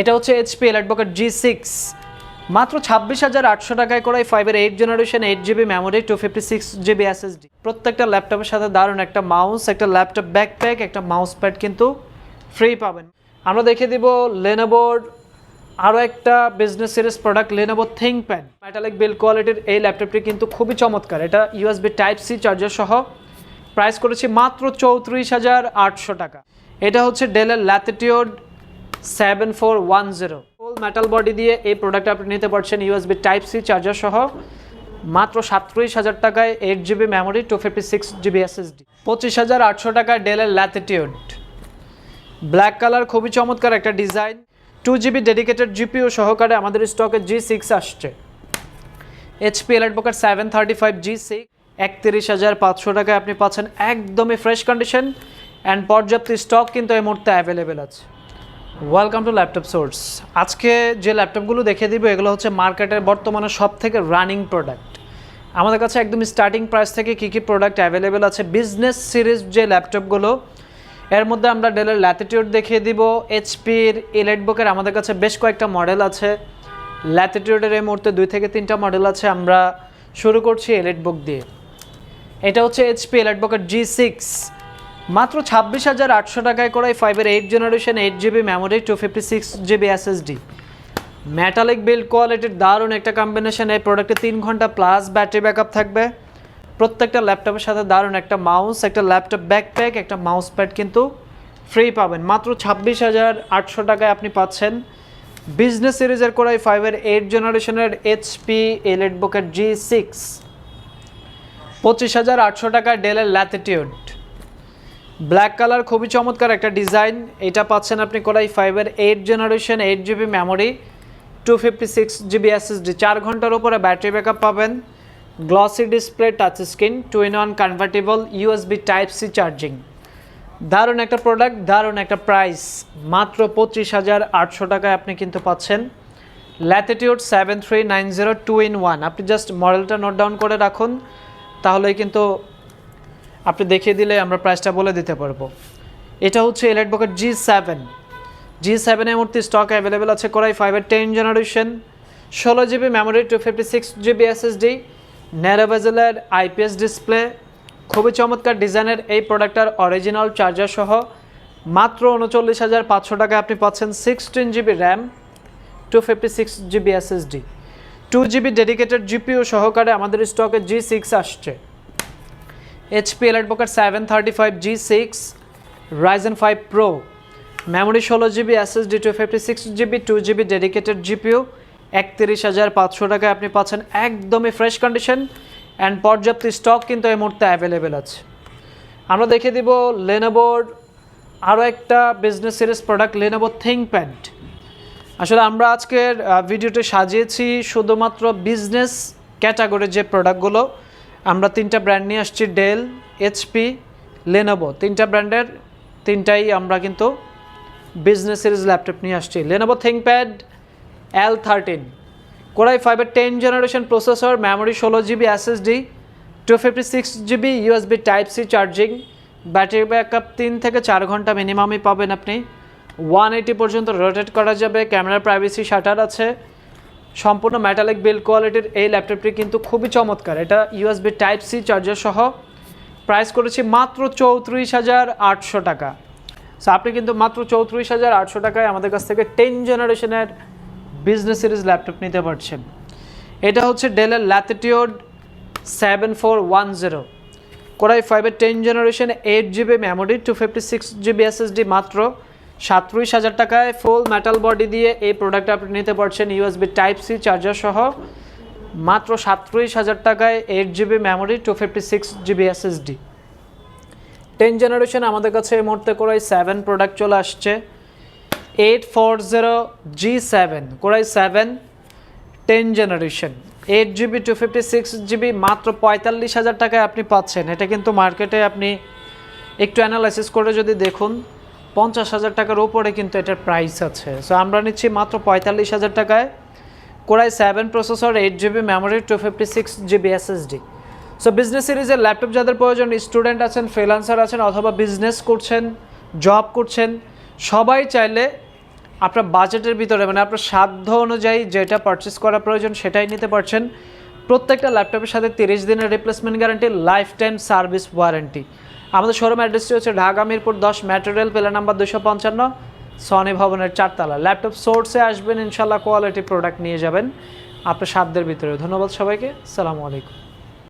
এটা হচ্ছে HP advocate জি six মাত্র ছাব্বিশ হাজার আটশো টাকায় করা এই ফাইভের eight generation eight GB memory two fifty six GB SSD প্রত্যেকটা ল্যাপটপের সাথে দারুণ একটা মাউস একটা ল্যাপটপ ব্যাকপ্যাক একটা মাউস প্যাড কিন্তু ফ্রি পাবেন। আমরা দেখে দিব লেনোভোর আরও একটা business series product Lenovo ThinkPad metallic build কোয়ালিটির এই ল্যাপটপটি কিন্তু খুবই চমৎকার। এটা ইউএসবি টাইপ সি চার্জার সহ প্রাইস করেছি মাত্র চৌত্রিশ হাজার আটশো টাকা। এটা হচ্ছে ডেলের Latitude seven four one zero full metal body দিয়ে এই প্রোডাক্ট আপনি নিতে পারছেন ইউএসবি টাইপ সি চার্জার সহ। মাত্র সাতত্রিশ হাজার টাকায় eight GB memory two fifty six GB SSD পঁচিশ হাজার আটশো টাকায় ডেলের ল্যাটিটিউড ব্ল্যাক কালার খুবই চমৎকার একটা design two GB dedicated GPU সহকারে আমাদের স্টকে জি সিক্স আসছে। HP EliteBook seven thirty five G six একত্রিশ হাজার পাঁচশো টাকায় আপনি পাচ্ছেন একদমই ফ্রেশ কন্ডিশন অ্যান্ড পর্যাপ্ত স্টক কিন্তু এই মুহূর্তে অ্যাভেলেবেল আছে। ওয়েলকাম টু ল্যাপটপ সোর্স আজকে যে ল্যাপটপগুলো দেখে দিব, এগুলো হচ্ছে মার্কেটের বর্তমানে সব থেকে রানিং প্রোডাক্ট আমাদের কাছে একদম স্টার্টিং প্রাইস থেকে কী কী প্রোডাক্ট অ্যাভেলেবেল আছে বিজনেস সিরিজ যে ল্যাপটপগুলো এর মধ্যে আমরা ডেলের ল্যাটিটিউড দেখিয়ে দিব এইচপির ইলেটবুকের আমাদের কাছে বেশ কয়েকটা মডেল আছে। ল্যাটিটিউডের এই মুহূর্তে দুই থেকে তিনটা মডেল আছে, আমরা শুরু করছি এলেটবুক দিয়ে। এটা হচ্ছে এইচপি এলেটবুকের জি সিক্স মাত্র ছাব্বিশ হাজার আটশো টাকায় করা এই ফাইভের eight generation eight GB memory two fifty six GB SSD metallic build কোয়ালিটির দারুণ একটা কম্বিনেশন এই প্রোডাক্টে তিন ঘণ্টা প্লাস ব্যাটারি ব্যাকআপ থাকবে। প্রত্যেকটা ল্যাপটপের সাথে দারুণ একটা মাউস একটা ল্যাপটপ ব্যাকপ্যাক একটা মাউস প্যাড কিন্তু ফ্রি পাবেন। মাত্র ছাব্বিশ হাজার আটশো টাকায় আপনি পাচ্ছেন। বিজনেস সিরিজের করাই ফাইভের এইট জেনারেশনের এইচপি এলেটবুকের জি সিক্স পঁচিশ হাজার আটশো টাকা ডেলের ল্যাটিটিউড ব্ল্যাক কালার খুবই চমৎকার একটা ডিজাইন এটা পাচ্ছেন আপনি কোরাই ফাইভের eight generation eight GB memory two fifty six GB SSD চার ঘণ্টার উপরে ব্যাটারি ব্যাকআপ পাবেন। Glossy display touch screen two in one convertible USB type C charging দারুণ একটা প্রোডাক্ট দারুণ একটা প্রাইস মাত্র পঁচিশ হাজার আটশো টাকায় আপনি কিন্তু পাচ্ছেন। Latitude seven three nine zero two in one আপনি জাস্ট মডেলটা নোট ডাউন করে রাখুন, তাহলেই কিন্তু আপনি দেখিয়ে দিলে আমরা প্রাইসটা বলে দিতে পারব। এটা হচ্ছে Elite book G seven G সেভেনের মূর্তি স্টক অ্যাভেলেবেল আছে কোরাই ফাইভের টেন জেনারেশন ষোলো GB memory two fifty six GB SSD ন্যারোভেজেলের IPS display খুবই চমৎকার ডিজাইনের এই প্রোডাক্টটার অরিজিনাল চার্জার সহ মাত্র উনচল্লিশ হাজার পাঁচশো টাকা আপনি পাচ্ছেন sixteen GB RAM two fifty six GB SSD two GB dedicated GPU সহকারে আমাদের স্টকে জি সিক্স আসছে। HP EliteBook seven thirty five G six Ryzen five pro memory ষোলো GB SSD two fifty six GB two GB dedicated GPU একত্রিশ হাজার পাঁচশো টাকায় আপনি পাচ্ছেন একদমই ফ্রেশ কন্ডিশন অ্যান্ড পর্যাপ্ত স্টক কিন্তু এই মুহূর্তে অ্যাভেলেবেল আছে। আমরা দেখে দিব লেনোভোর আরও একটা business series product Lenovo ThinkPad আসলে আমরা আজকের ভিডিওটি সাজিয়েছি শুধুমাত্র বিজনেস ক্যাটাগরির যে প্রোডাক্টগুলো আমরা তিনটা ব্র্যান্ড নিয়ে আসছি ডেল এইচপি লেনোভো তিনটা ব্র্যান্ডের তিনটাই আমরা কিন্তু বিজনেস সিরিজ ল্যাপটপ নিয়ে আসছি। Lenovo ThinkPad L thirteen core i ফাইভের টেন জেনারেশন প্রসেসর মেমোরি ষোলো GB SSD two fifty six GB USB type C charging battery backup তিন থেকে চার ঘণ্টা মিনিমামই পাবেন আপনি। ওয়ান এইটি পর্যন্ত রোটেট করা যাবে ক্যামেরার প্রাইভেসি শাটার আছে। সম্পূর্ণ মেটালিক বিল্ড কোয়ালিটির এই ল্যাপটপটি কিন্তু খুবই চমৎকার। এটা ইউএসবি টাইপ সি চার্জার সহ প্রাইস করেছি মাত্র চৌত্রিশ হাজার আটশো টাকা। সো আপনি কিন্তু মাত্র চৌত্রিশ হাজার আটশো টাকায় আমাদের কাছ থেকে টেন জেনারেশনের বিজনেস সিরিজ ল্যাপটপ নিতে পারছেন। এটা হচ্ছে ডেলের Latitude seven four one zero core i ফাইভের ten generation eight GB memory two fifty six GB SSD মাত্র সাতত্রিশ হাজার টাকায় ফুল মেটাল বডি দিয়ে এই প্রোডাক্ট আপনি নিতে পারছেন ইউএসবি টাইপ সি চার্জার সহ। মাত্র সাতত্রিশ হাজার টাকায় eight GB memory two fifty six GB SSD ten generation আমাদের কাছে এই মুহূর্তে কোরাই সেভেন প্রোডাক্ট চলে আসছে। Eight four zero G seven core i seven ten generation eight GB two fifty six GB মাত্র পঁয়তাল্লিশ হাজার টাকায় আপনি পাচ্ছেন। এটা কিন্তু মার্কেটে আপনি একটু অ্যানালাইসিস করে যদি দেখুন পঞ্চাশ হাজার টাকার ওপরে কিন্তু এটার প্রাইস আছে। সো আমরা নিচ্ছি মাত্র পঁয়তাল্লিশ হাজার টাকায়। Core i seven processor eight GB memory two fifty six GB SSD so business সিরিজের ল্যাপটপ যাদের প্রয়োজন স্টুডেন্ট আছেন ফ্রিলান্সার আছেন, অথবা বিজনেস করছেন জব করছেন, সবাই চাইলে আপনার বাজেটের ভিতরে মানে আপনার সাধ্য অনুযায়ী যেটা পারচেস করা প্রয়োজন সেটাই নিতে পারছেন। প্রত্যেকটা ল্যাপটপের সাথে তিরিশ দিনের replacement guarantee life time service warranty আমাদের শোরুম অ্যাড্রেসটি হচ্ছে ঢাকা মিরপুর দশ ম্যাটেরিয়াল পেলে নাম্বার দুশো পঞ্চান্ন, সনি ভবনের চারতলা। ল্যাপটপ সোর্সে আসবেন ইনশাল্লাহ কোয়ালিটি প্রোডাক্ট নিয়ে যাবেন। আপনার সাধ্যের ভিতরে। ধন্যবাদ সবাইকে। সালামু আলাইকুম।